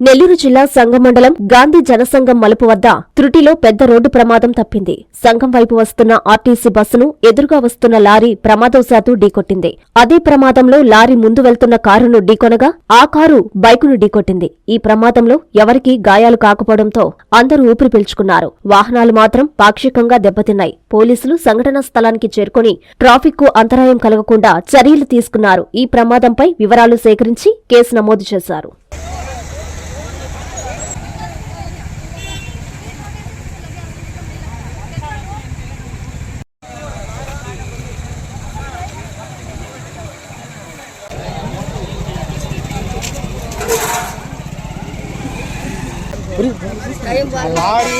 నెల్లూరు జిల్లా సంఘమండలం గాంధీ జనసంఘం మలుపు వద్ద త్రుటిలో పెద్ద రోడ్డు ప్రమాదం తప్పింది. సంఘం వైపు వస్తున్న ఆర్టీసీ బస్సును ఎదురుగా వస్తున్న లారీ ప్రమాదవశాత్తు ఢీకొట్టింది. అదే ప్రమాదంలో లారీ ముందు వెళ్తున్న కారును ఢీకొనగా ఆ కారు బైకును ఢీకొట్టింది. ఈ ప్రమాదంలో ఎవరికీ గాయాలు కాకపోవడంతో అందరూ ఊపిరి పీల్చుకున్నారు. వాహనాలు మాత్రం పాక్షికంగా దెబ్బతిన్నాయి. పోలీసులు సంఘటనా స్థలానికి చేరుకుని ట్రాఫిక్కు అంతరాయం కలగకుండా చర్యలు తీసుకున్నారు. ఈ ప్రమాదంపై వివరాలు సేకరించి కేసు నమోదు చేశారు. లారీ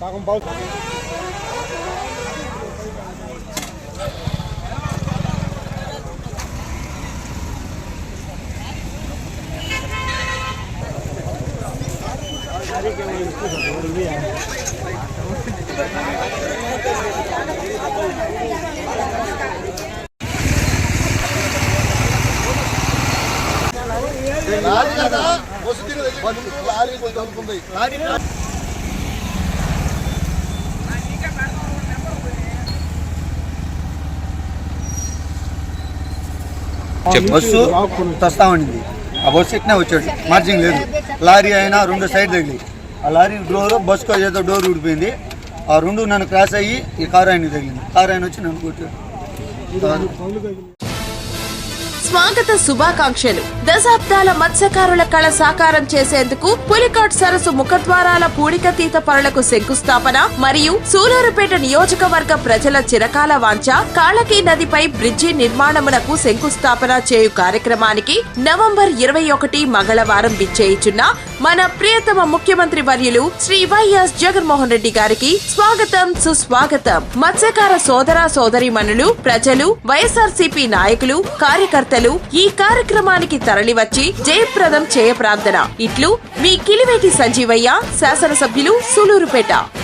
సగం బాగు లారీ కదా వస్తుంది లారీ కొంచెం అనుకుంది లారీ చెప్ బస్సు వస్తా ఉండింది ఆ బస్సు ఎక్కినా వచ్చాడు. మార్జింగ్ లేదు. లారీ అయినా రెండు సైడ్ తగిలి. ఆ లారీ డోర్ బస్సుకు ఏదో డోర్ ఊడిపోయింది. ఆ రెండు నన్ను క్రాస్ అయ్యి ఈ కారు ఆయన తగిలింది. కారు ఆయన వచ్చి నన్ను కొట్టాడు. స్వాగత శుభాకాంక్షలు. దశాబ్దాల మత్స్యకారుల కళ సాకారం చేసేందుకు పులికాట్ సరస్సు ముఖద్వారాల పూడికతీత పనులకు శంకుస్థాపన మరియు సూలూరుపేట నియోజకవర్గ ప్రజల చిరకాల వాంఛ కాళకి నదిపై బ్రిడ్జి నిర్మాణమునకు శంకుస్థాపన చేయు కార్యక్రమానికి నవంబర్ ఇరవై ఒకటి మంగళవారం విచ్చేయుచున్న మన ప్రియతమ ముఖ్యమంత్రి వర్యులు శ్రీ వైఎస్ జగన్మోహన్ రెడ్డి గారికి స్వాగతం సుస్వాగతం. మత్స్యకార సోదర సోదరిమణులు ప్రజలు వైఎస్ఆర్సీపీ నాయకులు కార్యకర్తలు ఈ కార్యక్రమానికి తరలివచ్చి జయప్రదం చేయ ప్రార్థన. ఇట్లు మీ కిలివేటి సంజీవయ్య శాసనసభ్యులు సులూరుపేట.